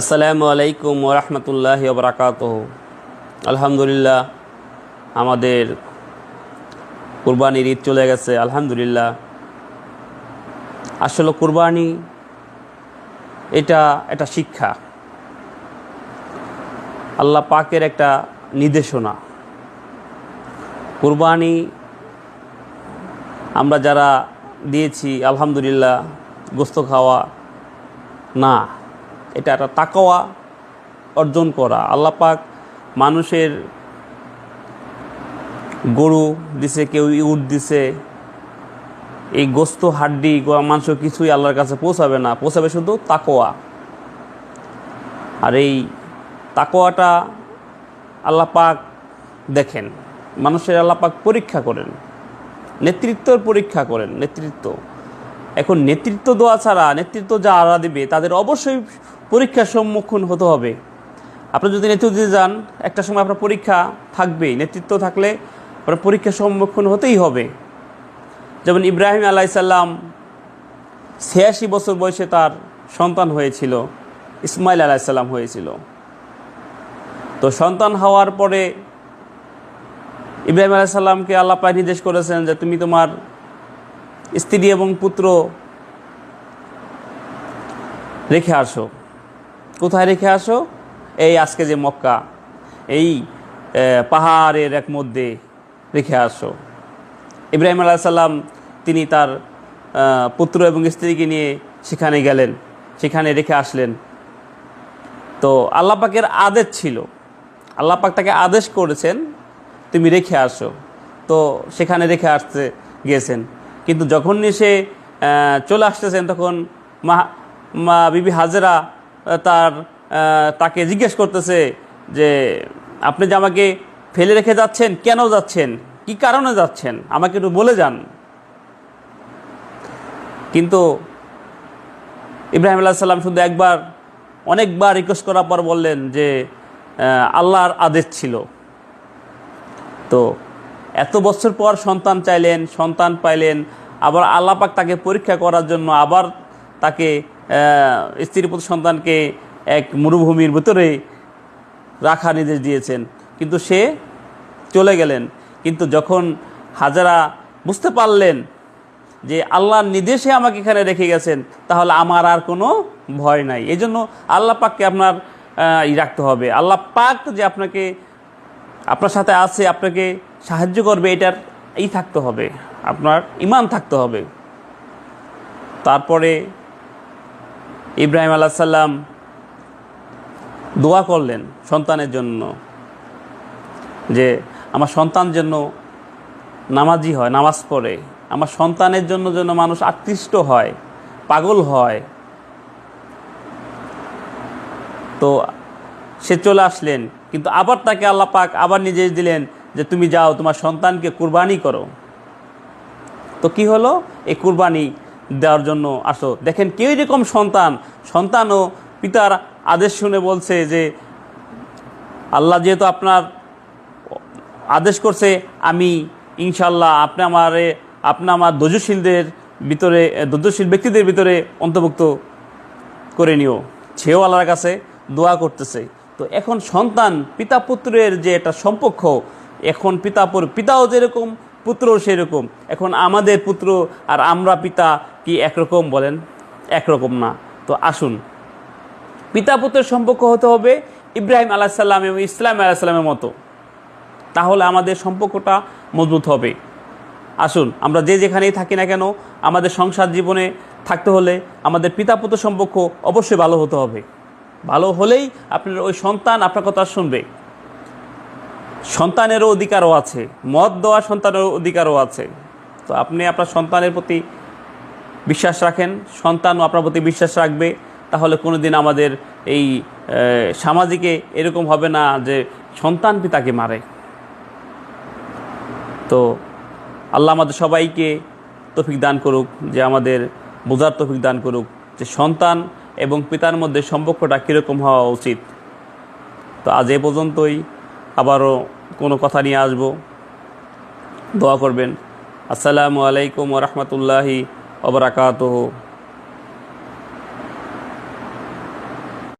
আসসালামু আলাইকুম ওরহমতুল্লাহ বরাকাত আলহামদুলিল্লাহ, আমাদের কুরবানির ঈদ চলে গেছে, আলহামদুলিল্লাহ। আসলে কুরবানি, এটা একটা শিক্ষা। আল্লাহ পাকের একটা নির্দেশনা। কুরবানি আমরা যারা দিয়েছি, আলহামদুলিল্লাহ, গোস্ত খাওয়া না। এটা একটা তাকওয়া অর্জন করা। আল্লাহ পাক মানুষের গরু দিছে, কেউ ইউট দিছে, এই গোস্ত, হাড্ডি মাংস কিছুই আল্লাহর কাছে পৌঁছাবে না। পৌঁছাবে শুধু তাকোয়া আর এই তাকোয়াটা আল্লাহ পাক দেখেন, মানুষের আল্লাহ পাক পরীক্ষা করেন, নেতৃত্বর পরীক্ষা করেন, নেতৃত্ব। এখন নেতৃত্ব দেওয়া ছাড়া, নেতৃত্ব যা আড়া দিবে, তাদের অবশ্যই পরীক্ষার সম্মুখীন হতে হবে। আপনি যদি নেতৃত্ব দিতে যান, একটা সময় আপনার পরীক্ষা থাকবেই, নেতৃত্ব থাকলে আপনার পরীক্ষার সম্মুখীন হতেই হবে। যেমন ইব্রাহিম আলাইসাল্লাম ছিয়াশি বছর বয়সে তার সন্তান হয়েছিল, ইসমাইল আলাইসাল্লাম হয়েছিল। তো সন্তান হওয়ার পরে ইব্রাহিম আলাইসাল্লামকে আল্লাহ পায় নির্দেশ করেছেন যে, তুমি তোমার স্ত্রী এবং পুত্র রেখে আসো। কোথায় রেখে আসো? এই আজকে যে মক্কা, এই পাহাড়ের এক মধ্যে রেখে আসো। ইব্রাহিম আলাইসাল্লাম তিনি তার পুত্র এবং স্ত্রীকে নিয়ে সেখানে গেলেন, সেখানে রেখে আসলেন। তো আল্লাহ পাকের আদেশ ছিল, আল্লাহ পাক তাকে আদেশ করেছেন, তুমি রেখে আসো। তো সেখানে রেখে আসতে গিয়েছেন। কিন্তু যখন সে চলে আসতেছেন তখন মা মা, বিবি হাজেরা তার তাকে জিজ্ঞেস করতেছে যে, আপনি যে আমাকে ফেলে রেখে যাচ্ছেন, কেন যাচ্ছেন? কি কারণে যাচ্ছেন? আমাকে একটু বলে যান। কিন্তু ইব্রাহিম আল্লাহ সাল্লাম শুধু একবার, অনেকবার রিকোয়েস্ট করার পর বললেন যে আল্লাহর আদেশ ছিল। তো এত বছর পর সন্তান চাইলেন সন্তান পাইলেন আবার আল্লাহ পাক তাকে পরীক্ষা করার জন্য আবার তাকে আহ, স্ত্রী পুত্র সন্তানকে এক মরুভূমির ভিতরে রাখা নির্দেশ দিয়েছেন। কিন্তু সে চলে গেলেন। কিন্তু যখন হাজারা বুঝতে পারলেন যে আল্লাহর নির্দেশে আমাকে এখানে রেখে গেছেন তাহলে আমার আর কোনো ভয় নাই। এই জন্য আল্লাহ পাককে আপনার রাখতে হবে। আল্লাহ পাক যে আপনাকে আপনার সাথে আছে আপনাকে সাহায্য করবে, এটার এই থাকতে হবে, আপনার ইমান থাকতে হবে। তারপরে ইব্রাহিম আলাহ সাল্লাম দোয়া করলেন সন্তানের জন্য, যে আমার সন্তান যেন নামাজি হয়, নামাজ পড়ে। আমার সন্তানের জন্য যেন মানুষ আকৃষ্ট হয়, পাগল হয়। তো সে চলে আসলেন, কিন্তু আবার তাকে আল্লাহ পাক আবার নির্দেশ দিলেন যে তুমি যাও, তোমার সন্তানকে কুরবানি করো। তো কি হলো? এই কুরবানি দেওয়ার জন্য আসো। দেখেন কেউ এরকম সন্তান। সন্তানও পিতার আদেশ শুনে বলছে যে, আল্লাহ যেহেতু আপনার আদেশ করছে, আমি ইনশাল্লাহ আপনি আমার আপনি আমার দজশীলদের ভিতরে দজশীল ব্যক্তিদের ভিতরে অন্তর্ভুক্ত করে নিও। সেও আল্লাহর কাছে দোয়া করতেছে। তো এখন সন্তান পিতা পুত্রের যে একটা সম্পর্ক এখন পিতা পিতাও যেরকম, পুত্রও সেরকম। এখন আমাদের পুত্র আর আমরা পিতা কি একরকম বলেন? একরকম না। তো আসুন। পিতা পুত্রের সম্পর্ক হতে হবে ইব্রাহিম আলাহিসাল্লাম এবং ইসলাম আলাহিসাল্লামের মতো। তাহলে আমাদের সম্পর্কটা মজবুত হবে। আসুন, আমরা যে যেখানেই থাকি না কেন, আমাদের সংসার জীবনে থাকতে হলে আমাদের পিতা পুত্র সম্পর্ক অবশ্যই ভালো হতে হবে। ভালো হলেই আপনার ওই সন্তান আপনার কথা শুনবে। সন্তানেরও অধিকারও আছে মত দেওয়া সন্তানেরও অধিকারও আছে। তো আপনি আপনার সন্তানের প্রতি বিশ্বাস রাখেন, সন্তানও আপনার প্রতি বিশ্বাস রাখবে, তাহলে কোনো দিন আমাদের এই সামাজিকে এরকম হবে না যে সন্তান পিতাকে মারে। তো আল্লাহ আমাদের সবাইকে তফিক দান করুক, যে আমাদের বোঝার তফিক দান করুক, যে সন্তান এবং পিতার মধ্যে সম্পর্কটা কীরকম হওয়া উচিত। তো আজ এ পর্যন্তই। আবারও কোনো কথা নিয়ে আসব। দোয়া করবেন। আসসালামু আলাইকুম ওরহমতুল্লাহি ওবরাকাতহ